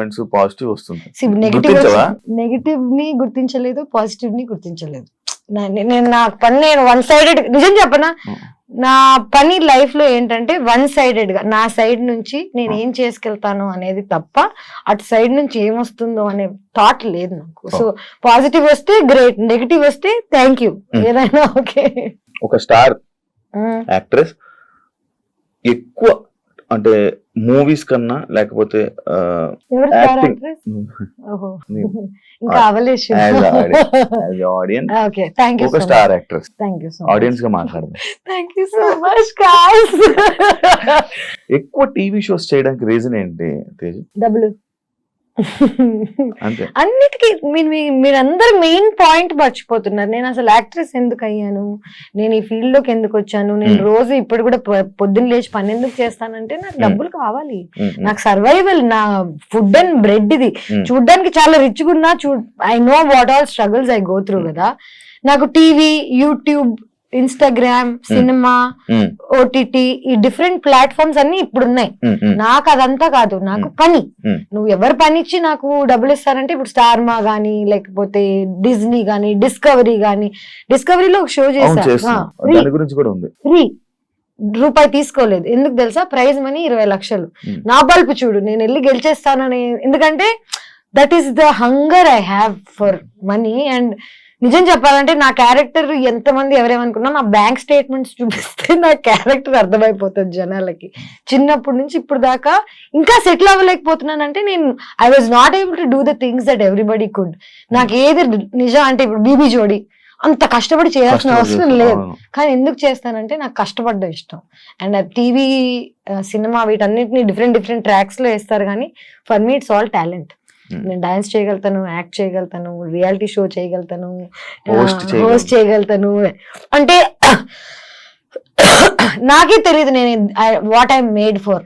Comments positive వస్తుంది. Negative? నెగిటివ్ని గుర్తించలేదు పాజిటివ్ని గుర్తించలేదు. నా- నేను నా పని నేను వన్ సైడెడ్ నిజం చెప్పనా. నా పని లైఫ్లో ఏంటంటే వన్ సైడెడ్గా నా సైడ్ నుంచి నేను ఏం చేసుకెళ్తాను అనేది తప్ప అటు సైడ్ నుంచి ఏమొస్తుందో అనే థాట్ లేదు నాకు. సో పాజిటివ్ వస్తే గ్రేట్ నెగిటివ్ వస్తే థ్యాంక్ యూ. ఏదైనా ఓకే. ఒక స్టార్ యాక్ట్రెస్ ఎక్కువ అంటే మూవీస్ కన్నా లేకపోతే ఆ, ఎవరు Acting. ఓహో. నీవు. ఇంకా అవలేష్. As a as a audience, okay thank you ఒక స్టార్ యాక్ట్రెస్ ఆడియన్స్గా మాట్లాడదాం. ఎక్కువ టీవీ షోస్ చేయడానికి రీజన్ ఏంటి తేజ్? డబ్బులు. అంతే అన్నిటికీ మీరందరూ మెయిన్ పాయింట్ మర్చిపోతున్నారు. నేను అసలు యాక్ట్రెస్ ఎందుకు అయ్యాను? నేను ఈ ఫీల్డ్లోకి ఎందుకు వచ్చాను? నేను. రోజు ఇప్పుడు కూడా పొద్దున్న లేచి పని ఎందుకు చేస్తానంటే నాకు. డబ్బులు కావాలి. నాకు సర్వైవల్ నా ఫుడ్ అండ్ బ్రెడ్ ఇది. చూడ్డానికి చాలా రిచ్గా ఉన్నా చూ I know what all struggles I go through. కదా. నాకు TV YouTube Instagram cinema OTT ఈ డిఫరెంట్ ప్లాట్ఫామ్స్ అన్ని ఇప్పుడు ఉన్నాయి ఉమ్, ఉమ్, నాకు అదంతా కాదు నాకు పని. Hmm. నువ్వు ఎవరు పని ఇచ్చి నాకు డబ్బులు ఇస్తారంటే ఇప్పుడు స్టార్ మా గానీ లేకపోతే డిజ్నీ గానీ డిస్కవరీ గానీ డిస్కవరీలో ఒక షో అవును చేశా చేస్తున్నాం. ఫ్రీ రూపాయి తీసుకోలేదు. ఎందుకు తెలుసా? ప్రైజ్ మనీ ఇరవై లక్షలు. Hmm. నా బల్పు చూడు నేను వెళ్ళి గెలిచేస్తానని. ఎందుకంటే that is the hunger I have for money and నిజం చెప్పాలంటే నా క్యారెక్టర్ ఎంతమంది ఎవరేమనుకున్నా నా బ్యాంక్ స్టేట్మెంట్స్ చూపిస్తే నా క్యారెక్టర్ అర్థమైపోతుంది జనాలకి చిన్నప్పటి నుంచి ఇప్పుడు దాకా ఇంకా సెటిల్ అవ్వలేకపోతున్నానంటే నేను I was not able to do the things that everybody could నాకు ఏది నిజం అంటే ఇప్పుడు బీబీ జోడి అంత కష్టపడి చేయాల్సిన అవసరం. లేదు. కానీ ఎందుకు చేస్తానంటే నాకు కష్టపడ్డం ఇష్టం అండ్ టీవీ సినిమా వీటన్నిటిని డిఫరెంట్ డిఫరెంట్ ట్రాక్స్లో వేస్తారు కానీ for me it's all talent. నేను డాన్స్ చేయగలుగుతాను యాక్ట్ చేయగలుగుతాను రియాలిటీ షో చేయగలుగుతాను. హోస్ట్ చేయగలుగుతాను అంటే నాకే తెలియదు నేను వాట్ ఐ మేడ్ ఫర్.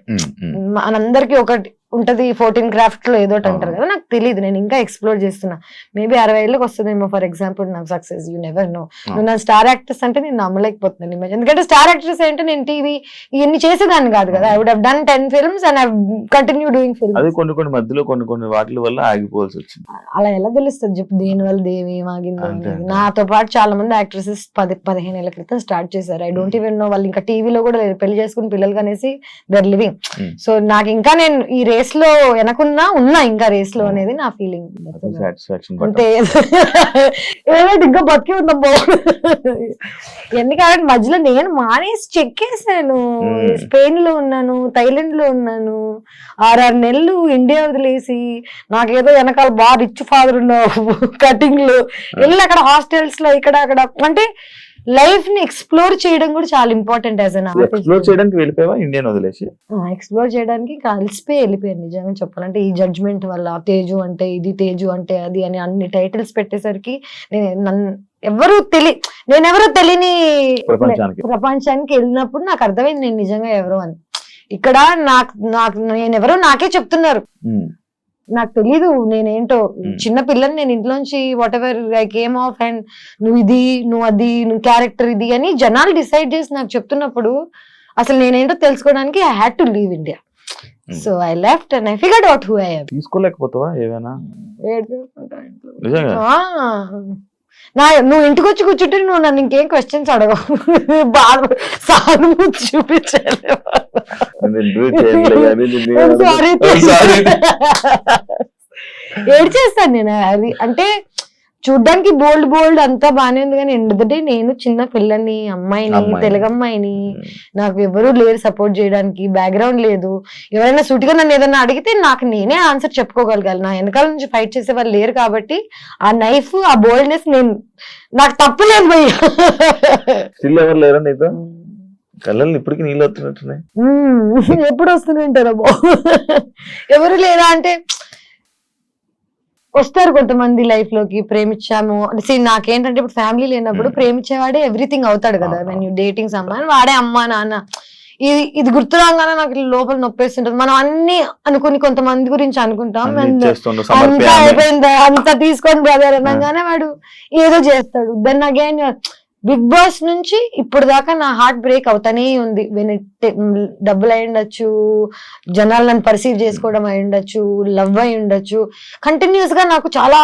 మనందరికీ ఒకటి ఉంటది ఫోర్టీన్ క్రాఫ్ట్లో ఏదో అంటారు. కదా నాకు తెలియదు నేను ఇంకా ఎక్స్ప్లోర్ చేస్తున్నా మేబీ అరవై ఏళ్ళకి వస్తుందేమో ఫర్ ఎగ్జాంపుల్ నాకు సక్సెస్ యూ నెవర్ నో నువ్వు నా స్టార్ యాక్ట్రెస్ అంటే నేను నమ్మలేకపోతున్నాను imagine. ఎందుకంటే స్టార్ యాక్ట్రెస్ అంటే నేను టీవీ ఇవన్నీ చేసేదాన్ని కాదు కదా I would have done ten films and I continue doing అది ఫిల్మ్స్ కొన్ని కొన్ని మధ్యలో కొన్ని కొన్ని వాటి వల్ల ఆగిపోవాల్సి వచ్చింది అలా ఎలా తెలుస్తుంది చెప్పు దేని వల్ల దేవి. అంతే. నాతో పాటు చాలా మంది యాక్ట్రెసెస్ పది పదిహేను ఏళ్ళ క్రితం స్టార్ట్ చేశారు ఐ డోంట్ ఈవెన్ నో వాళ్ళు ఇంకా టీవీలో కూడా. పెళ్ళి చేసుకుని పిల్లలు కనేసి దర్ లివింగ్. సో నాకు ఇంకా నేను ఈ రేస్ లో వెనకున్నా ఉన్నా ఇంకా రేస్లో Hmm. అనేది నా ఫీలింగ్. ఏమైనా ఇంకా బతికి ఉందమ్మో ఎన్ని కాబట్టి మధ్యలో నేను మానేసి చెక్కేసాను Hmm. స్పెయిన్లో ఉన్నాను థైలాండ్లో ఉన్నాను. ఆరారు నెలలు ఇండియా వదిలేసి నాకేదో వెనకాల బాగా రిచ్ ఫాదర్ ఉన్న కటింగ్లో వెళ్ళి అక్కడ హాస్టల్స్లో ఇక్కడ అక్కడ. అంటే లైఫ్ని ఎక్స్ప్లోర్ చేయడం కూడా చాలా ఇంపార్టెంట్ యాజ్ అన్ ఎక్స్ప్లోర్ చేయడానికి వెళ్ళిపోయావా? ఇండియన్ వదిలేసి? ఎక్స్ప్లోర్ చేయడానికి ఇంకా అలసిపోయి వెళ్ళిపోయాను నిజంగా చెప్పాలంటే. ఈ జడ్జ్మెంట్ వల్ల తేజు అంటే ఇది తేజు అంటే అది అని అన్ని టైటిల్స్ పెట్టేసరికి నేను నన్ను ఎవరు తెలి నేనెవరో తెలియని ప్రపంచానికి. వెళ్ళినప్పుడు నాకు అర్థమైంది నేను నిజంగా ఎవరో అని. ఇక్కడ నాకు నాకు నేనెవరో నాకే చెప్తున్నారు. నాకు తెలీదు నేనేంటో. చిన్న పిల్లని నేను ఇంట్లోంచి whatever I came off and నువ్వు ఇది నువ్వు అది నువ్వు క్యారెక్టర్ ఇది అని జనాలు డిసైడ్ చేసి నాకు చెప్తున్నప్పుడు అసలు నేనేంటో తెలుసుకోవడానికి I had to leave India. So I left and I figured out who I తీసుకోలేకపోతావా ఏమైనా? నిజంగా? నా నువ్వు ఇంటికి వచ్చి కూర్చుంటే నువ్వు నన్ను ఇంకేం క్వశ్చన్స్ అడగవు. బాధ సానుభూతి చూపించాలి. ఏడ్ చేస్తాను నేను అది అంటే చూడ్డానికి బోల్డ్ బోల్డ్ అంతా బానే ఉంది కానీ ఎండ్ డే నేను చిన్న పిల్లని అమ్మాయిని. తెలుగు అమ్మాయిని. నాకు ఎవరు లేరు సపోర్ట్ చేయడానికి బ్యాక్గ్రౌండ్ లేదు. ఎవరైనా సూటిగా నన్ను ఏదైనా అడిగితే నాకు నేనే ఆన్సర్ చెప్పుకోగలగాలి. నా వెనకాల నుంచి ఫైట్ చేసే వాళ్ళు లేరు కాబట్టి ఆ నైఫ్ ఆ బోల్డ్నెస్ నేను నాకు తప్పు లేదు భయ్య. స్టిల్ ఎవరు లేరా నీతో? కళ్ళని ఇప్పటికి నీళ్ళు వస్తున్నట్టున్నాయి. మ్మ్. ఎప్పుడు వస్తుంటారో ఎవరు లేరా అంటే వస్తారు కొంతమంది లైఫ్లోకి ప్రేమించాము. See, నాకేంటంటే ఇప్పుడు ఫ్యామిలీ లేనప్పుడు. ప్రేమించేవాడే ఎవ్రీథింగ్ అవుతాడు కదా. వెన్ యూ డేటింగ్ సమ్మాన్ వాడే అమ్మా నాన్న. ఇది ఇది గుర్తు రాగానే నాకు లోపల నొప్పేస్తుంటది. మనం అన్ని అనుకుని కొంతమంది గురించి అనుకుంటాం. అంతా అయిపోయిందా? అంత తీసుకొని బ్రదర్ అనగానే వాడు ఏదో చేస్తాడు. దెన్ అగైన్ బిగ్ బాస్ నుంచి ఇప్పుడు దాకా నా హార్ట్ బ్రేక్ అవుతానే ఉంది. డబ్బులు అయి ఉండొచ్చు జనాలు నన్ను పర్సీవ్ చేసుకోవడం అయి ఉండొచ్చు లవ్ అయి ఉండొచ్చు. కంటిన్యూస్గా నాకు చాలా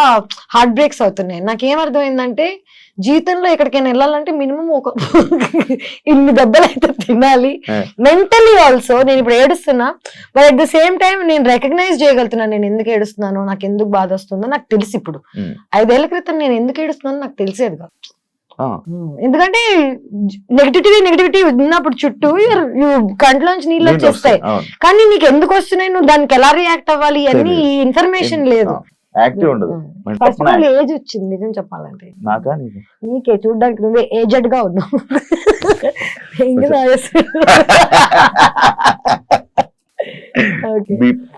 హార్ట్ బ్రేక్స్ అవుతున్నాయి. నాకేం అర్థమైందంటే జీవితంలో ఎక్కడికైనా వెళ్ళాలంటే మినిమం ఒక ఇన్ని దెబ్బలు అయితే తినాలి. మెంటలీ ఆల్సో నేను ఇప్పుడు ఏడుస్తున్నా but at the same time నేను రికగ్నైజ్ చేయగలుగుతున్నాను నేను ఎందుకు ఏడుస్తున్నాను నాకు ఎందుకు బాధ వస్తుందో నాకు తెలుసు ఇప్పుడు. ఐదేళ్ళ క్రితం నేను ఎందుకు ఏడుస్తున్నానో నాకు తెలిసేది కాదు. ఎందుకంటే నెగిటివిటీ నెగిటివిటీ ఉన్నప్పుడు చుట్టూ కంట్లోంచి నీళ్ళు నీళ్ళు వచ్చేస్తాయి. కానీ నీకు ఎందుకు వస్తున్నాయి? నువ్వు దానికి ఎలా రియాక్ట్ అవ్వాలి? అన్ని. ఇన్ఫర్మేషన్ లేదు. యాక్టివ్ ఉండదు. ఫస్ట్ ఆల్ ఏజ్ వచ్చింది నిజం చెప్పాలంటే. నాకా నీకు? నీకే చూడడానికి నువ్వే ఏజెడ్గా ఉన్నావు. ఇంకా